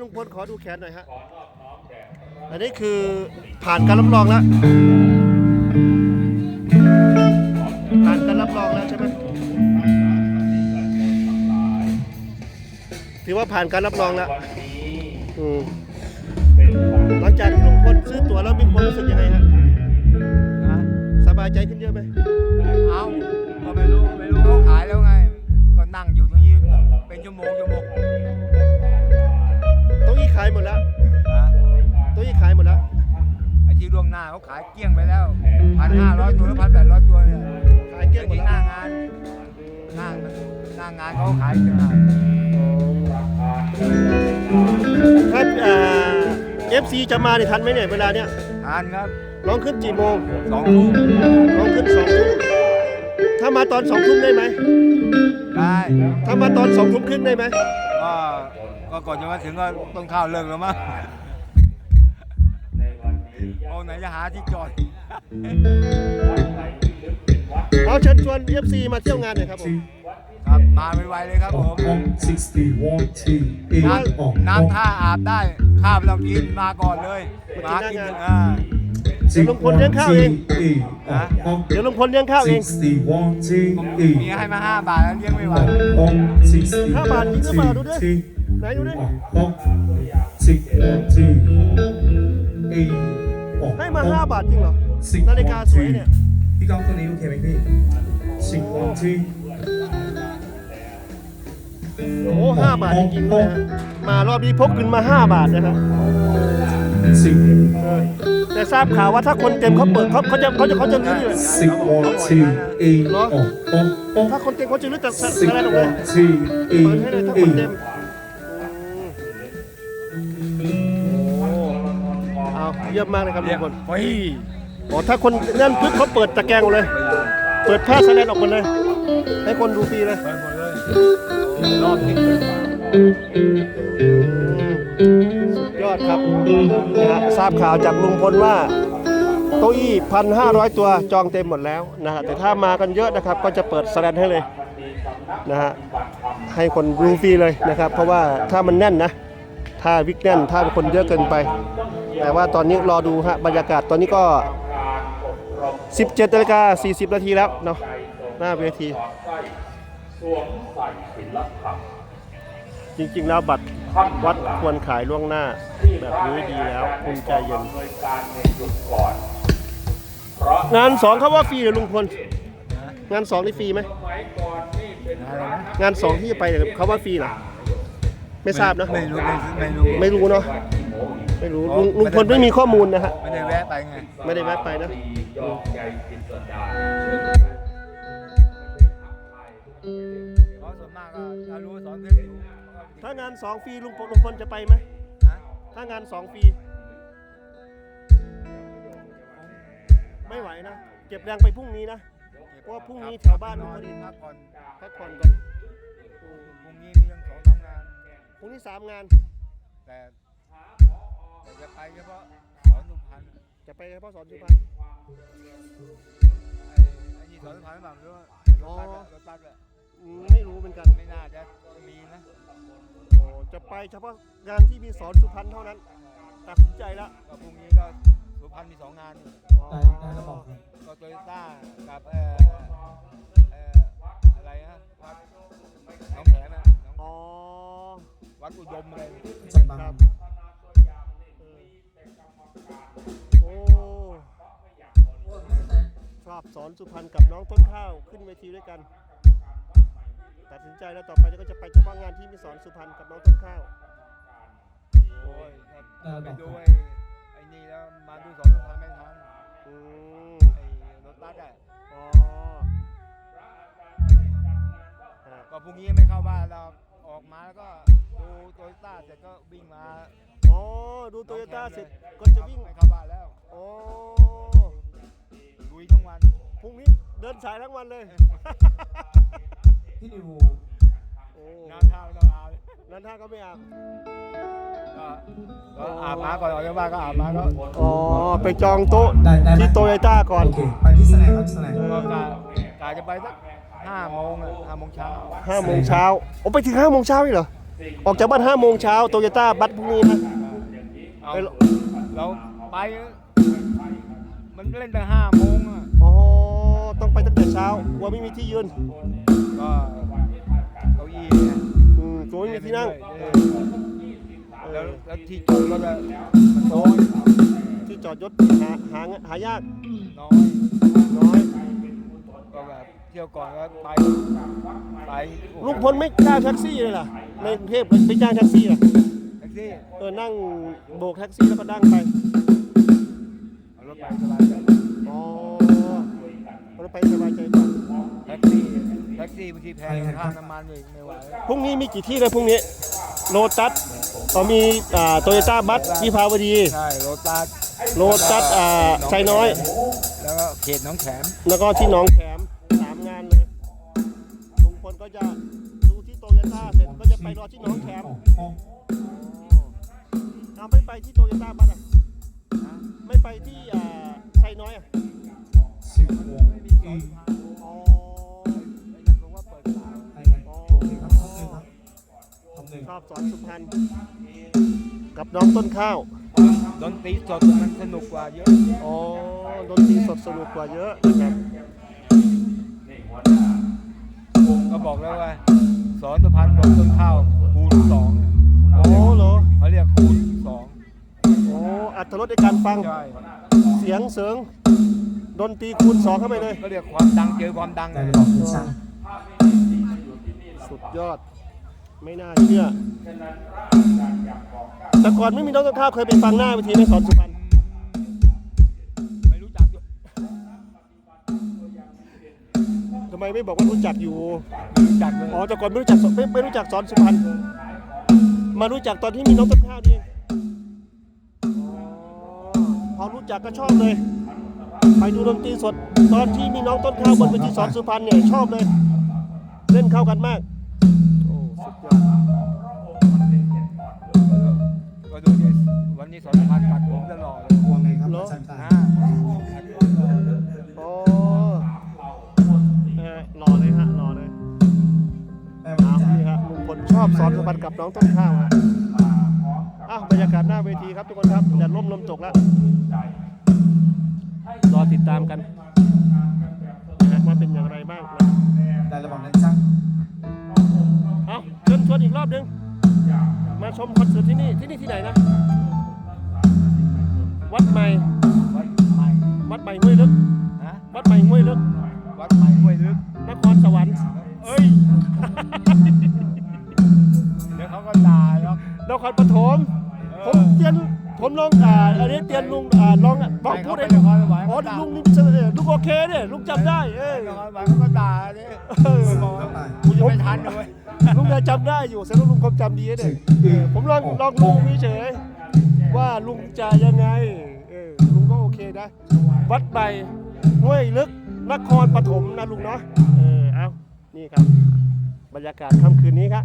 ลุงพลขอดูแขนหน่อยฮะ อันนี้คือผ่านการรับรองแล้ว ผ่านการรับรองแล้วใช่ไหมถือว่าผ่านการรับรองแล้วอืมหลังจากที่ลุงพลซื้อตั๋วแล้วมีความรู้สึกยังไงฮะสบายใจขึ้นเยอะไหมเอาก็ไม่รู้ ไม่รู้เขาขายแล้วไง เขาขายเกลี้ยงไปแล้วพันห้าร้อยตัวหรือพันแปดร้อยตัวเนี่ยขายเกลี้ยงหมดที่หแล้วน้างานหน้าหน้างานเขาขายเกลี้ยงหาถ้าเอฟซีจะมาเนี่ยทันไหมเนี่ยเวลาเนี้ยทานครับน้องขึ้นกี่โมงสองทุ่มน้องขึ้นสองทุ่มถ้ามาตอนสองทุ่มได้ไหมได้ถ้ามาตอนสองทุ่มครึ่งได้ไหมก็ก็ก่อนจะมาถึงก็ต้นข้าวเลิกแล้วมั้ง เอาไหนจะหาที่จอด เอาเชิญชวนเอฟซีมาเที่ยวงานหน่อยครับผม ครับมาไวๆเลยครับผม on 61 T น้8 on ำน้ำท่าอาบได้ข้าวไม่ต้องกินมาก่อนเลยมากินอ่าเดี๋ยวลุงพลเลี้ยงข้าวเอง on เดี๋ยวลุงพลเลี้ยงข้าวเอง61 T เมียให้มาห้าบาทแล้วเลี้ยงไม่ไหว on 61ห้าบาทจริงหรือเปล่าดูดิ T ไหนดูดิ on 61 T 8ให้มาห้าบาทจริงเหรอนาฬิกาสวยเนี่ย พี่ก้องตัวนี้โอเคไหมพี่61 T โอ้ห้าบาทจริงๆเลยฮะมารอบนี้พกขึ้นมาห้าบาทนะครับ10เออแต่ทราบข่าวว่าถ้าคนเต็มเขาเปิดเขาเขาจะเขาจะเขาจะลื้ออยู่61 T 8 on on on ถ้าคนเต็มเขาจะลื้อแต่แสดงออกเลย61 T เปิดให้เลยถ้าคนเต็ม เอาเยี่ยมมากเลยครับลุเรียงกพลเฮ้ยอ๋อถ้าคนนั่นปุ๊บเขาเปิดตะแกรงหมดเลย เปิดผ้าสแลนออกหมดเลย ให้คนดูฟรีเลยไปหมดเลยรอบนี้สุดยอดครับนะฮะทราบข่าวจากลุงพลว่าโต๊ะอี้พันห้าร้อยตัวจองเต็มหมดแล้วนะฮะแต่ถ้ามากันเยอะนะครับ ก็จะเปิดสแลนให้เลยนะฮะให้คนดูฟรีเลยนะครับ เพราะว่าถ้ามันแน่นนะ ถ้าวิกแน่นถ้าคนเยอะเกินไป แต่ว่าตอนนี้รอดูฮะบรรยากาศตอนนี้ก็ 17นาฬิกา40 นาทีแล้วเนาะหน้าเวทีจริงๆแล้วบัตรวัดควรขายล่วงหน้า แบบนี้ดีแล้วคุณใจเย็นงานสองเขาว่าฟรีเหรือลุงพลงานสองนี่ฟรีไหมอะไรนะงานสองที่จะไปเนี่ยเขาว่าฟรีเหรอไม่ทราบเนอะไม่รู้ไม่รู้ไม่รู้เนาะ ไม่รู้ลุงลุงพลไม่มีข้อมูลนะฮะ ไม่ได้แวะไปไง ไม่ได้แวะไปนะ เพราะส่วนมากก็ถ้ารู้ว่าสอนเพชรอยู่ถ้างานสองฟรีลุงพลลุงพลจะไปไหม นะถ้างานสองฟรีไม่ไหวนะ เก็บแรงไปพรุ่งนี้นะ เพราะว่าพรุ่งนี้แถวบ้านนอนพอดีพักผ่อนพักผ่อนก่อนพรุ่งนี้มียังสองสามงาน พรุ่งนี้สามงาน แต่ แต่จะไปเฉพาะสอนสุพรรณจะไปเฉพาะสอนสุพรรณไอ้ไอ้นี่สอนสุพรรณหรือเปล่าหรือว่ารถบัสอะรถบัสอะอืมไม่รู้เหมือนกัน ไม่น่าจะมีนะโอ้จะไปเฉพาะงานที่มีสอนสุพรรณเท่านั้น ตัดสินใจแล้วก็พรุ่งนี้ก็สุพรรณมีสองงานได้ได้แล้วบอกครับก็โตโยต้ากับเอ่อเอ่ออะไรนะวัดน้องแขมนะน้องอ๋อวัดอุดมอะไร จัดบัง ชอบสอนสุพรรณกับน้องต้นข้าวขึ้นเวทีด้วยกัน ตัดสินใจแล้วต่อไปก็จะไปเฉพาะงานที่มีสอนสุพรรณกับน้องต้นข้าวโอ้ยครับได้ไปบอกดูครับไอ้ไอ้นี่แล้วมาดูสอนสุพรรณไม่ทันอืมไอ้รถบัสอะอ๋อฮะก็พรุ่งนี้ไม่เข้าบ้านเราออกมาแล้วก็ดูโตโยต้าเสร็จก็วิ่งมาอ๋อดูโตโยต้าเสร็จก็จะวิ่งไม่เข้าบ้านแล้วโอ้ ลุยทั้งวัน พรุ่งนี้เดินสายทั้งวันเลยพี่นิวโอ้น้ำท่าไม่ต้องอาบนั้นท่าก็ไม่อาบก็ก็อาบน้ำก่อนออกจากบ้านก็อาบน้ำก็อ๋อ ไปจองโต๊ะได้ได้ไหมที่โตโยต้าก่อน โอเคไปที่แสดงครับแสดงก็กะกะจะไปสักห้าโมงอะห้าโมงเช้าห้าโมงเช้าโอ้ไปถึงห้าโมงเช้าอีกเหรอ ออกจากบ้านห้าโมงเช้าโตโยต้าบัสพรุ่งนี้นะเอาไปเราไป มันเล่นแต่ห้าโมงอะอ๋อต้อง ไปตั้งแต่เช้ากลัวไม่มีที่ยืนก็เก้าอี้เนี่ยอืมกลัวไม่มีที่นั่งเออแล้วแล้วที่จอดรถอะมันน้อยที่จอดยศหาหาหายากน้อยน้อยก็แบบเที่ยวก่อนก็ไปไปโอ้โหลุงพลไม่จ้างแท็กซี่เลยล่ะในกรุงเทพไม่จ้างแท็กซี่ล่ะแท็กซี่เออนั่งโบกแท็กซี่แล้วก็ดั่งไปเอารถไปสบายใจอ๋อเรา ไปสบายใจกว่าแท็กซี่แท็กซี่บางทีแพงค่าน้ำมันเลยไม่ไหวพรุ่งนี้มีกี่ที่เลยพรุ่งนี้โลตัสก็มีอ่าโตโยต้าบัสวิภาวดี ใช่โรตัสโลตัสอ่าไซน้อย แล้วก็เขตหน้องแขมแล้วก็ที่หนองแขมสามงานเลยลุงพลก็จะดูที่โตโยต้าเสร็จก็จะไปรอที่หนองแขมออกออกเอาไม่ไปที่โตโยต้าบัสอะไม่ไปที่อ่า ชอบสอนสุพรรณกับน้องต้นข้าวดนตรีสดมันสนุกกว่าเยอะอ๋อดนตรีสดสนุกกว่าเยอะนะครับก็บอกแล้วว่า สอนสุพรรณบอกต้นข้าวคูณสองโอ้เหรอเขาเรียกคูณสองโอ้อัตรสในการฟังใช่เสียงเสริง ดนตรีคูณสองเข้าไปเลยเขาเรียกความดังเจอความดังได้ระบอกที่สามสุดยอด ไม่น่าเชื่อ แต่ก่อนไม่มีน้องต้นข้าวเคยไปฟังหน้าเวทีในสอนสุพรรณไม่รู้จักอยู่ทำไมไม่บอกว่ารู้จักอยู่ ไม่รู้จักเลยอ๋อแต่ก่อนไม่รู้จักสไม่ไม่รู้จักสอนสุพรรณมารู้จักตอนที่มีน้องต้นข้าวนี่เองอ๋อพอรู้จักก็ชอบเลย ไปดูดนตรีสด ตอนที่มีน้องต้นข้าวบนเวทีสอนสุพรรณเนี่ยชอบเลย เล่นเข้ากันมาก โอ้สุดยอดก็ดูวันนี้สอนสุพรรณตัดผมตลอดเลยวงไงครับหรออาจารย์ตาอ่าอ๋อเออหล่อเลยฮะหล่อเลยแม่วันเอานี่ฮะลุงพลชอบสอนสุพรรณกับน้องต้นข้าวฮะอ้าวบรรยากาศหน้าเวทีครับทุกคนครับแดดร่มลมตกแล้ว รอติดตามกันนะฮะว่าเป็นอย่างไรบ้างนะได้ระบอกนะจ๊ะเอาเชิญชวนอีกรอบหนึง มาชมคอนเสิร์ตที่นี่ที่นี่ที่ไหนนะ วัดใหม่วัดใหม่วัดใหม่ห้วยลึก นะวัดใหม่ห้วยลึก วัดใหม่ห้วยลึก นครสวรรค์ เอ้ย เดี๋ยวเขาก็ด่าหรอกนครปฐมเอผอมเตียน ผมลองอ่าอันนี้เตียนลุงอ่าลองอะลองพูดเองไปนครสวรรค์อ๋อเขาด่าลุงนี่เสนอลุงโอเคเนี่ยลุงจำได้เอ้ยนครสวรรค์เขาก็ด่าดิเออบอกว่ากูจะไม่ทันเลยลุงเนี่ยจำได้อยู่แสดงว่าลุงความจำดีนะเนี่ยเออผมลองลองลุงเฉยๆว่าลุงจะยังไงเออลุงก็โอเคนะ วัดใบห้วยลึกนครปฐมนะลุงเนาะเออเอานี่ครับ บรรยากาศค่ำคืนนี้ครับ